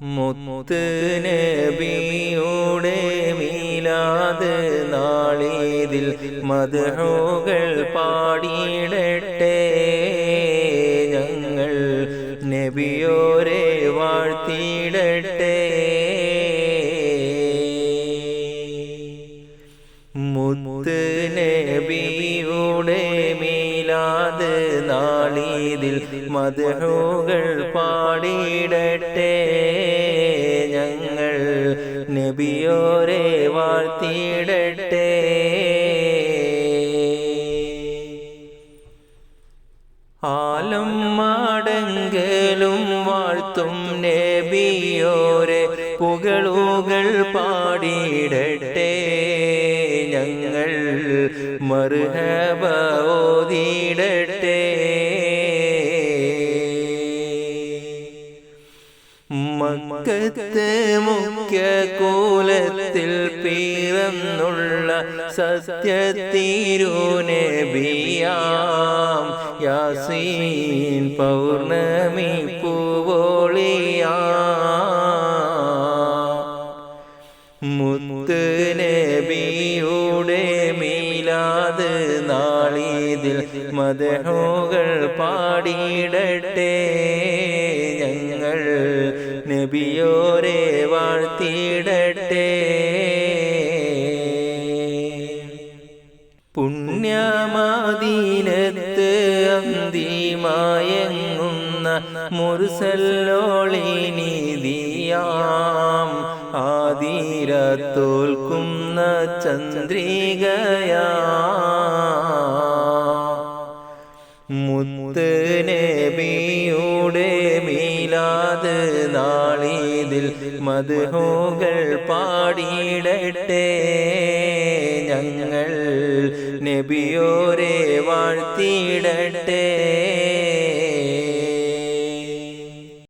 മുത്ത് മീലാത് നാളീതിൽ മധുകൾ പാടിയിടട്ടെ. ഞങ്ങൾ നബിയോരെ വാഴ്ത്തിയിടട്ടെ. മുത്ത് നബിയുടെ മീലാത് നാളീതിൽ മധുകൾ പാടിയിടട്ടെ. നബിയോരെ വാഴ്ത്തിയിടട്ടെ. ആലം മാടങ്കലും വാഴ്ത്തും നബിയോരെ പുകളുകൾ പാടിയിടട്ടെ. ഞങ്ങൾ മർഹബ ഓതിയിടട്ടെ. മക്കത്ത് മുഖ്യ കൂലത്തിൽ പിറന്നുള്ള സത്യത്തിരുനബിയാം യാസീൻ പൗർണമി പൂവോളിയാ. മുത്ത് നബിയുടെ മീലാത് നാളിതിൽ മദഹോകൾ പാടിയിടട്ടെ. നബിയോരെ വാഴ്ത്തിയിടട്ടെ. പുണ്യമാദീനത്ത് അന്തിമായങ്ങുന്ന മുർസല്ലോളിനിധിയാം ആതിര തോൽക്കുന്ന ചന്ദ്രികയാ. മുത്ത് നബിയുടെ മീലാത് നാളീതിൽ മധുഹോകൾ പാടിയിടട്ടെ. ഞങ്ങൾ നബിയോരെ വാഴ്ത്തിയിടട്ടെ.